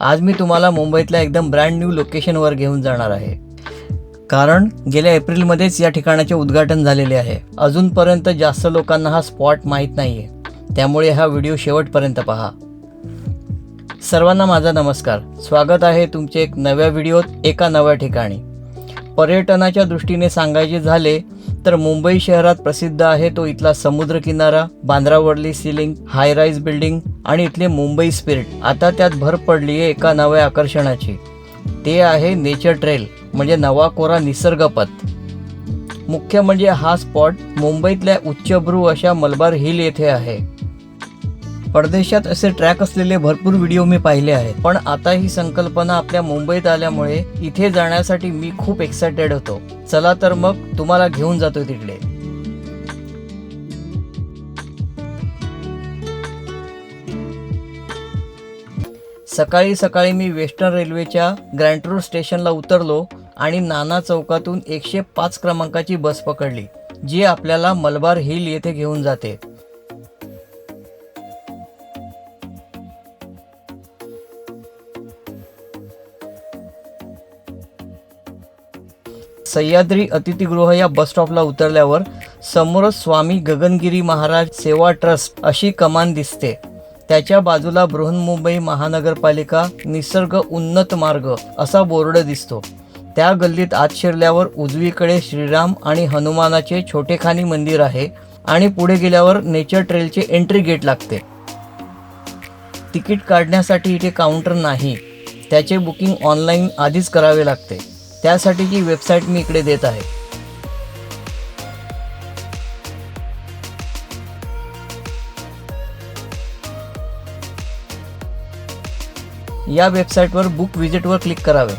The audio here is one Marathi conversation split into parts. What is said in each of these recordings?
आज मी तुम्हाला मुंबईतल्या एकदम ब्रँड न्यू लोकेशनवर घेऊन जाणार आहे. कारण गेल्या एप्रिलमध्येच या ठिकाणाचे उद्घाटन झालेले आहे. अजूनपर्यंत जास्त लोकांना हा स्पॉट माहीत नाही आहे त्यामुळे हा व्हिडिओ शेवटपर्यंत पहा. सर्वांना माझा नमस्कार. स्वागत आहे तुमचे एक नव्या व्हिडिओत एका नव्या ठिकाणी. पर्यटनाच्या दृष्टीने सांगायचे झाले तर मुंबई शहरात प्रसिद्ध आहे तो इथला समुद्रकिनारा Bandra Worli sea link high rise building आणि इथले मुंबई स्पिरिट आता त्यात भर पडली आहे एका नव्या आकर्षणाची. ते आहे नेचर ट्रेल म्हणजे नवा कोरा निसर्गपथ. मुख्य म्हणजे हा स्पॉट मुंबईतल्या उच्चभ्रू अशा मलबार हिल येथे आहे. परदेशात असे ट्रॅक असलेले भरपूर व्हिडिओ मी पाहिले आहेत. पण आता ही संकल्पना आपल्या मुंबईत आल्यामुळे इथे जाण्यासाठी मी खूप एक्सायटेड होतो. चला तर मग तुम्हाला घेऊन जातो तिकडे. सकाळी सकाळी मी वेस्टर्न रेल्वेच्या ग्रँड रोड स्टेशनला उतरलो आणि नाना चौकातून एकशे पाच क्रमांकाची बस पकडली जी आपल्याला मलबार हिल येथे घेऊन जाते. सह्याद्री अतिथीगृह या बस स्टॉपला उतरल्यावर समोर स्वामी गगनगिरी महाराज सेवा ट्रस्ट अशी कमान दिसते. त्याच्या बाजूला बृहन्मुंबई महानगरपालिका निसर्ग उन्नत मार्ग असा बोर्ड दिसतो. त्या गल्लीत आत शिरल्यावर उजवीकडे श्रीराम आणि हनुमानाचे छोटेखानी मंदिर आहे आणि पुढे गेल्यावर नेचर ट्रेलचे एंट्री गेट लागते. तिकीट काढण्यासाठी इथे काउंटर नाही. त्याचे बुकिंग ऑनलाईन आधीच करावे लागते. त्यासाठीची वेबसाईट मी इकडे देत आहे. या वेबसाईटवर बुक विजिटवर क्लिक करावे.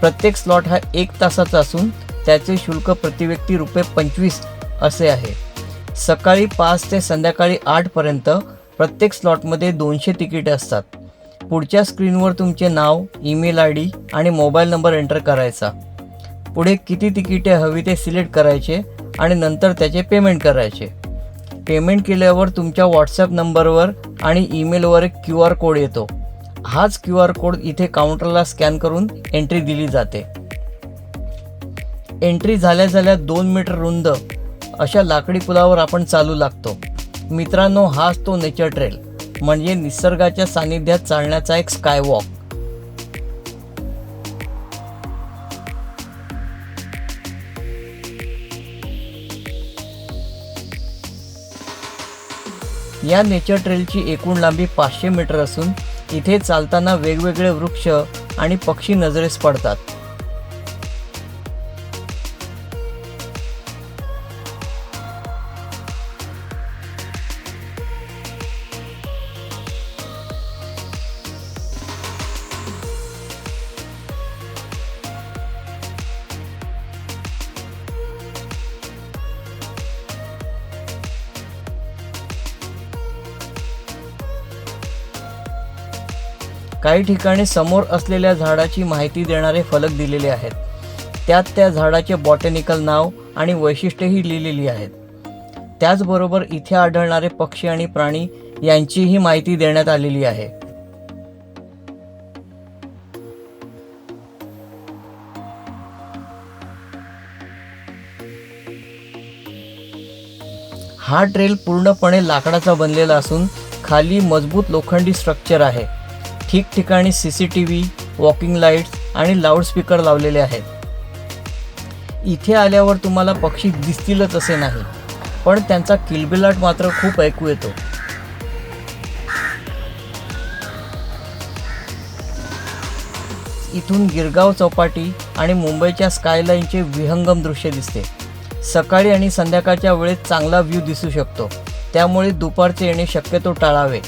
प्रत्येक स्लॉट हा एक तासाचा असून त्याचे शुल्क प्रतिव्यक्ती रुपये पंचवीस असे आहे. सकाळी पाच ते संध्याकाळी आठपर्यंत प्रत्येक स्लॉटमध्ये दोनशे तिकिटे असतात. पुढच्या स्क्रीनवर तुमचे नाव ईमेल आय डी आणि मोबाईल नंबर एंटर करायचा. पुढे किती तिकिटे हवी ते सिलेक्ट करायचे आणि नंतर त्याचे पेमेंट करायचे. पेमेंट केल्यावर तुमच्या व्हॉट्सॲप नंबरवर आणि ईमेलवर एक क्यू आर कोड येतो. हाच क्यू आर कोड इथे काउंटरला स्कॅन करून एंट्री दिली जाते. एंट्री झाल्या झाल्या दोन मीटर रुंद अशा लाकडी पुलावर आपण चालू लागतो. मित्रांनो हाच तो नेचर ट्रेल. म्हणजे निसर्गाच्या सानिध्यात चालण्याचा एक स्कायवॉक या नेचर ट्रेलची एकूण लांबी पाचशे मीटर असून इथे चालताना वेगवेगळे वृक्ष आणि पक्षी नजरेस पडतात. काही ठिकाणी समोर असलेल्या झाडाची माहिती देणारे फलक दिलेले आहेत. त्यात त्या झाडाचे बॉटॅनिकल नाव आणि वैशिष्ट्येही लिहिलेली आहेत. त्याचबरोबर इथे आढळणारे पक्षी आणि प्राणी यांचीही माहिती देण्यात आलेली आहे. हा ट्रेल पूर्णपणे लाकडाचा बनलेला असून खाली मजबूत लोखंडी स्ट्रक्चर आहे. ठिकठिकाणी C C T V walking lights आणि लाऊडस्पीकर लावलेले आहेत. इथे आल्यावर तुम्हाला पक्षी दिसतीलच असे नाही पण त्यांचा किलबिलाट मात्र खूप ऐकू येतो. इथून गिरगाव चौपाटी आणि मुंबईच्या स्कायलाईनचे विहंगम दृश्य दिसते. सकाळी आणि संध्याकाळच्या वेळेत चांगला व्ह्यू दिसू शकतो. त्यामुळे दुपारचे येणे शक्यतो टाळावे.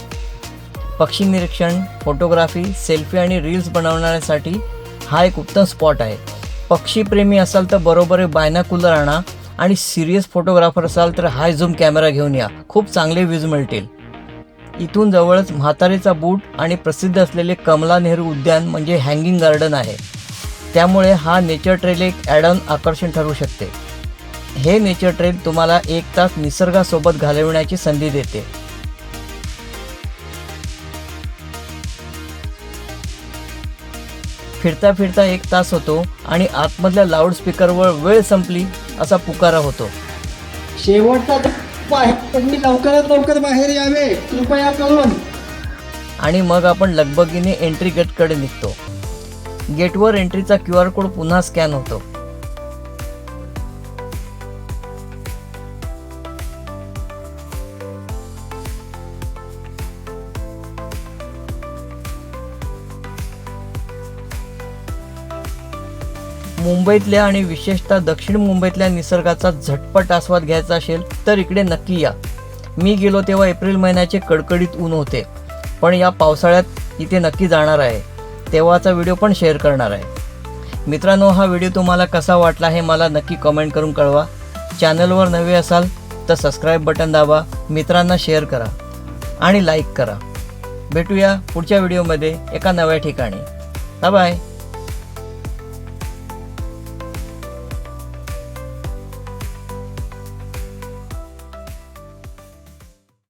पक्षी निरीक्षण फोटोग्राफी सेल्फी आणि रील्स बनवण्यासाठी हा एक उत्तम स्पॉट आहे. पक्षीप्रेमी असाल तर बरोबर बायनाकुलर आणा आणि सिरियस फोटोग्राफर असाल तर हाय झूम कॅमेरा घेऊन या. खूप चांगले व्ह्यूज मिळतील. इथून जवळच म्हातारेचा बूट आणि प्रसिद्ध असलेले कमला नेहरू उद्यान म्हणजे हँगिंग गार्डन आहे. त्यामुळे हा नेचर ट्रेल एक ॲडॉन आकर्षण ठरू शकते. हे नेचर ट्रेल तुम्हाला एक तास निसर्गासोबत घालविण्याची संधी देते. फिरता फिरता एक तास होतो आणि आतमधल्या लाऊडस्पीकरवर वेळ संपली असा पुकारा होतो. शेवटचा तुम्ही लवकरात लवकर बाहेर यावे कृपया करून. आणि मग आपण लगबगीने एंट्री गेटकडे निघतो. गेटवर एंट्रीचा क्यू आर कोड पुन्हा स्कॅन होतो. मुंबईतल्या आणि विशेषतः दक्षिण मुंबईतल्या निसर्गाचा झटपट आस्वाद घ्यायचा असेल तर इकडे नक्की या. मी गेलो तेव्हा एप्रिल महिन्याचे कडकडीत ऊन होते. पण या पावसाळ्यात इथे नक्की जाणार आहे. तेव्हाचा व्हिडिओ पण शेअर करणार आहे. मित्रांनो हा व्हिडिओ तुम्हाला कसा वाटला हे मला नक्की कमेंट करून कळवा. चॅनलवर नवे असाल तर सबस्क्राईब बटन दाबा मित्रांना शेअर करा आणि लाईक करा. भेटूया पुढच्या व्हिडिओमध्ये एका नव्या ठिकाणी. बाय